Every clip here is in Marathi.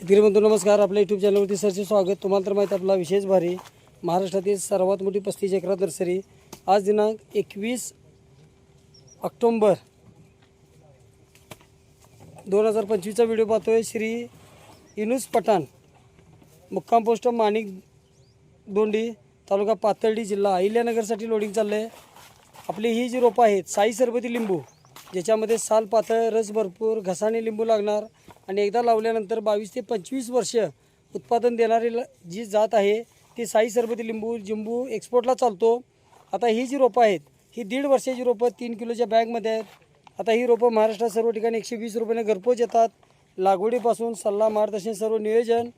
शेतकरी बंधू नमस्कार. आपल्या यूट्यूब चॅनलवरती सरचे स्वागत. तुम्हाला तर माहीत आपला विशेष भारी. महाराष्ट्रातील सर्वात मोठी पस्तीस एकरात नर्सरी. आज दिनांक एकवीस ऑक्टोंबर दोन हजार पंचवीसचा व्हिडिओ पाहतोय. श्री इनुस पठाण मुक्काम पोस्ट माणिक दोंडी तालुका पाथर्डी जिल्हा अहिल्यानगरसाठी लोडिंग चाललं आहे आपली ही जी रोपं आहेत साई सरबती लिंबू. ज्याच्यामध्ये साल पातळ रस भरपूर घसाने लिंबू लागणार आणि एकदा लावल्यानंतर बावीस ते पंचवीस वर्ष उत्पादन देणारी जी जात आहे ती साई सरबती लिंबू जिंबू एक्सपोर्टला चालतो. आता ही जी रोपं आहेत ही दीड वर्षाची रोपं तीन किलोच्या बॅगमध्ये आहेत. आता ही रोपं महाराष्ट्रात सर्व ठिकाणी एकशे वीस रुपयाने घरपोच येतात. लागवडीपासून सल्ला मार्गदर्शन सर्व नियोजन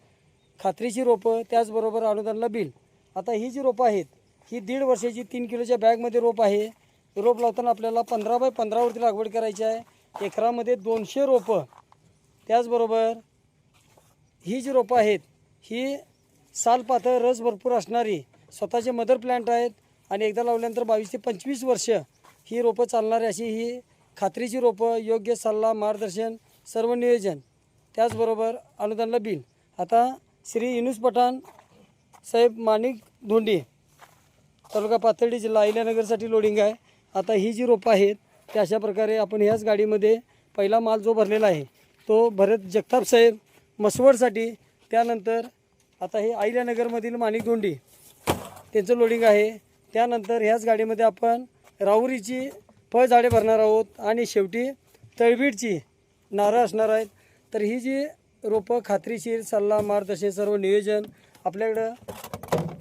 खात्रीची रोपं त्याचबरोबर अनुदानला बिल आता ही जी रोपं आहेत ही दीड वर्षाची तीन किलोच्या बॅगमध्ये रोप आहे. रोप लावताना आपल्याला पंधरा बाय पंधरावरती लागवड करायची आहे. एकरामध्ये दोनशे रोपं. त्याचबरोबर ही जी रोपं आहेत ही सालपातळ रस भरपूर असणारी स्वतःचे मदर प्लॅन्ट आहेत आणि एकदा लावल्यानंतर बावीस ते पंचवीस वर्ष ही रोपं चालणारी अशी ही खात्रीची रोपं योग्य सल्ला मार्गदर्शन सर्व नियोजन. त्याचबरोबर अनुदानला बिल. आता श्री इनुस पठाण साहेब माणिक धोंडी तालुका पाथर्डी जिल्हा अहिल्यानगरसाठी लोडिंग आहे. आता ही जी रोपं आहेत ते अशा प्रकारे आपण ह्याच गाडीमध्ये पहिला माल जो भरलेला आहे तो भरत जगताप साहेब मसवडसाठी त्यानंतर आता हे अहिल्यानगरमधील माणिकगोंडी त्यांचं लोडिंग आहे. त्यानंतर ह्याच गाडीमध्ये आपण राहुरीची फळझाडे भरणार आहोत आणि शेवटी तळबीडची नारळ असणार आहेत. तर ही जी रोपं खात्रीशीर सल्ला मार्गदर्शन सर्व नियोजन आपल्याकडं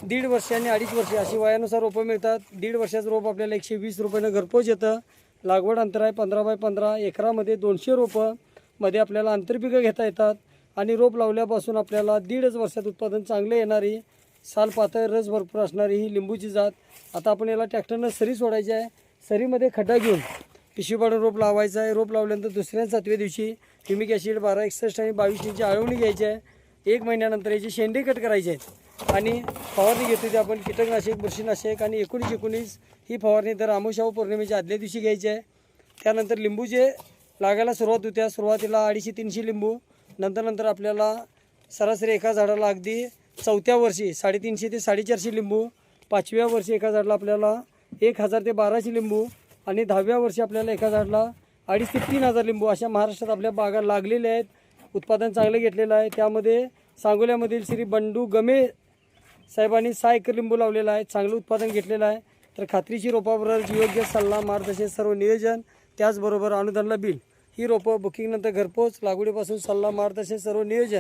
दीड वर्ष आणि अडीच वर्ष अशी वयानुसार रोपं मिळतात. दीड वर्षाचं रोप आपल्याला एकशे वीस रुपयानं घरपोच येतं. लागवड अंतर आहे पंधरा बाय पंधरा एकरामध्ये दोनशे रोपं मध्ये आपल्याला आंतरपिकं घेता येतात. आणि रोप लावल्यापासून आपल्याला दीडच वर्षात उत्पादन चांगले येणारी साल पातळ रस भरपूर असणारी ही लिंबूची जात. आता आपण याला ट्रॅक्टरनं सरी सोडायची आहे. सरीमध्ये खड्डा घेऊन पिशवी पाडून रोप लावायचं आहे. रोप लावल्यानंतर दुसऱ्या सातव्या दिवशी ह्युमिक ॲसिड बारा एकसष्ट आणि बावीस इंची आळवणी घ्यायची आहे. एक महिन्यानंतर याची शेंडे कट करायचे आहेत. आणि फवारणी घेतो ती आपण. कीटकनाशक बुरशीनाशक आणि एकोणीस एकोणीस ही फवारणी तर आमोशाव पौर्णिमेच्या आदल्या दिवशी घ्यायची आहे. त्यानंतर लिंबू जे लागायला सुरुवात होत्या सुरुवातीला अडीचशे तीनशे लिंबू नंतर नंतर आपल्याला सरासरी एका झाडाला अगदी चौथ्या वर्षी साडेतीनशे ते साडेचारशे लिंबू पाचव्या वर्षी एका झाडाला आपल्याला एक हजार ते बाराशे लिंबू आणि दहाव्या वर्षी आपल्याला एका झाडाला अडीच ते तीन हजार लिंबू अशा महाराष्ट्रात आपल्या बागा लागलेल्या आहेत. उत्पादन चांगलं घेतलेलं आहे. त्यामध्ये सांगोल्यामधील श्री बंडू गमे साहेबांनी सहा एकर लिंबू लावलेला आहे चांगलं उत्पादन घेतलेलं आहे. तर खात्रीची रोपाबरोबर योग्य सल्ला मार्गदर्शन सर्व नियोजन त्याचबरोबर अनुदानला बिल. ही रोपं बुकिंगनंतर घरपोच लागवडीपासून सल्ला मार्गदर्शन सर्व नियोजन.